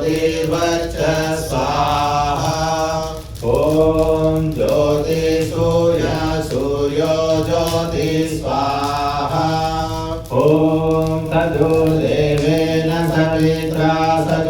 ज्योतिर्वच्च स्वाहा ॐ ज्योति सूर्य सूर्यो ज्योति स्वाहा ॐ तदुर्देवेन सवित्रा सजोरुषसेन्द्रपत्याजुषाणा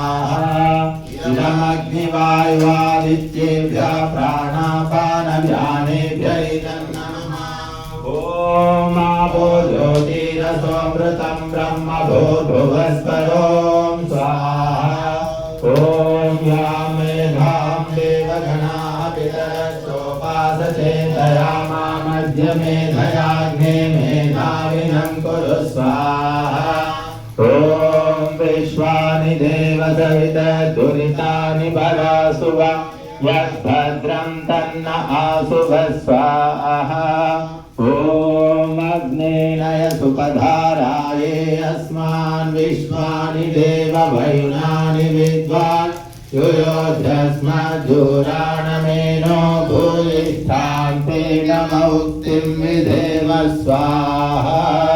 इदमग्निवायुवादित्येभ्यः प्राणापानव्यानेभ्य ॐ आपो ज्योतिरसोऽमृतं ब्रह्म भूर्भुवस्वरो स्वाहा। ॐ यां मेधां देवगणाः पितरसोपासते दया मामद्य मेधयाग्ने मेधाविनं कुरु विश्वानि देवसवितदुरितानि परासुव यद्भद्रं तन्न आसुभ स्वाहा। ॐ अग्नेनय सुपधाराये अस्मान् विश्वानि देववयुनानि विद्वान्। युयोध्यस्मज्जूराणमेनो भूयिष्ठां तेन मौक्तिं विधेव स्वाहा।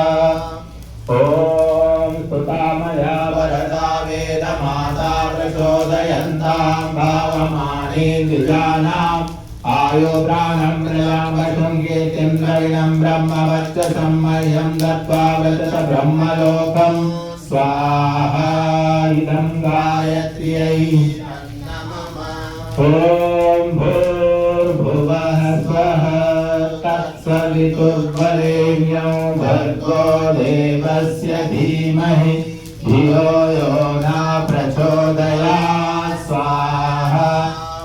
वेदमाता प्रचोदयन्तां भावमानी द्विजानाम् आयो प्राणं प्रजापशृङ्गेतिं द्रविणं ब्रह्मवच्च सम्मह्यं दत्त्वा वदत ब्रह्मलोकं स्वाहा इदं गायत्र्यै। ॐ भूर्भुवः स्वः तत्सवितुर्वरेण्यो भर्गो देवस्य धीमहि धियो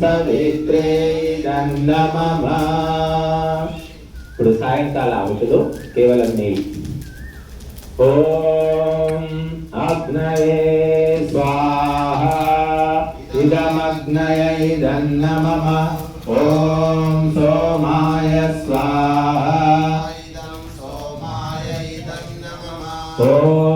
సవిత్రే ఇప్పుడు సాయంకాల ఆవుతులు కేవలం నెయ్యి ఓం అగ్నయే స్వాహ. ఇదమగ్నయ ఇదన్నమ ఓం సోమాయ స్వాహ. ॐ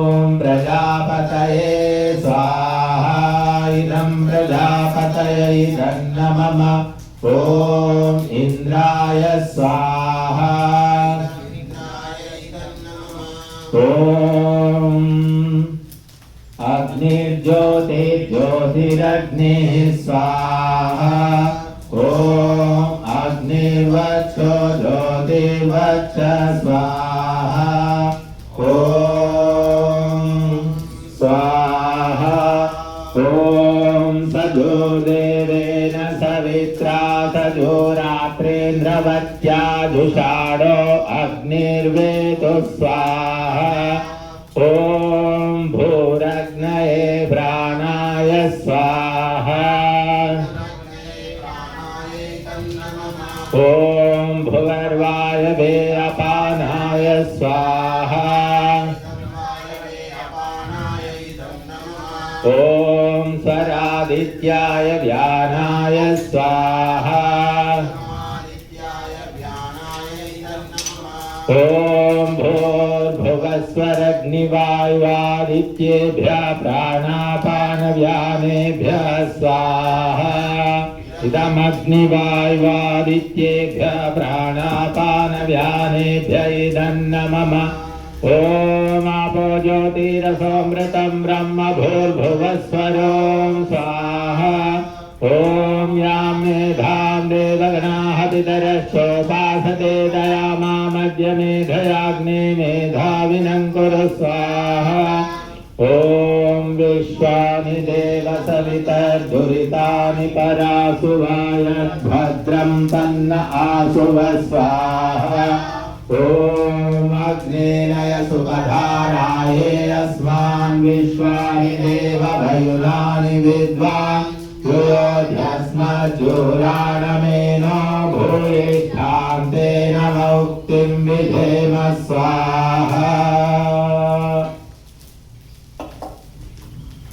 ॐ इन्द्राय स्वाहा। ॐ अग्निर्ज्योतिर्ज्योतिरग्निः स्वाहा। ॐ अग्निर्वक्षो ज्योतिर्वक्ष स्वाहा। ॐ स्वाहा। ॐ सजो सजो रात्रेन्द्रवत्याजुषाढो अग्निर्वेतु स्वाहा। ॐ भूरग्नये प्राणाय स्वाहा। ॐ भुवर्वायवे अपानाय स्वाहा। ॐ स्वरादित्याय व्यानाय स्वाहा। ॐ भूर्भुवस्वरग्निवायुवादित्येभ्यः प्राणापानव्यानेभ्यः स्वाहा। इदमग्निवायुवादित्येभ्यः प्राणापानव्यानेभ्य इदं नमः ॐ ज्योतिरसोऽमृतं ब्रह्म भूर्भुवस्वरो स्वाहा। ॐ यां मेधां देवगणाः दया मामद्य मेधयाग्ने मेधाविनं कुरु स्वाहा ॐ विश्वानि देव सवितर्दुरितानि परासुवाय भद्रं तन्न आसुव स्वाहा ॐ अग्नेनय सुखधाराये अस्मान् विश्वानि देव भयुलानि विद्वान् योध्यस्मज्जोराणमेनो Demasai.